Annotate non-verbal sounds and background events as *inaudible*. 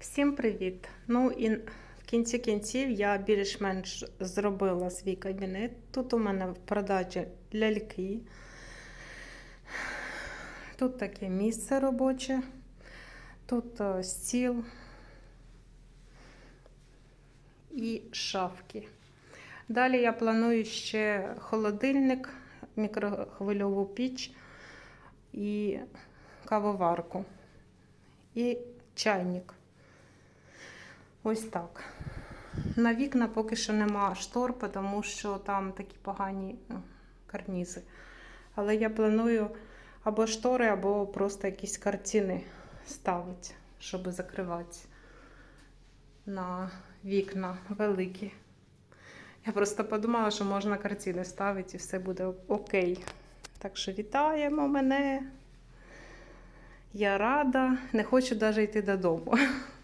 Всім привіт! Ну і в кінці кінців я більш-менш зробила свій кабінет. Тут у мене в продажі ляльки. Тут таке місце робоче, тут е, стіл і шафки. Далі я планую ще холодильник, мікрохвильову піч і кавоварку. І чайник. Ось так. На вікна поки що нема штор, тому що там такі погані ну, карнізи. Але я планую або штори, або просто якісь картини ставити, щоб закривати на вікна великі. Я просто подумала, що можна картини ставити і все буде окей. Так що вітаємо мене. Я рада, не хочу навіть йти додому. *laughs*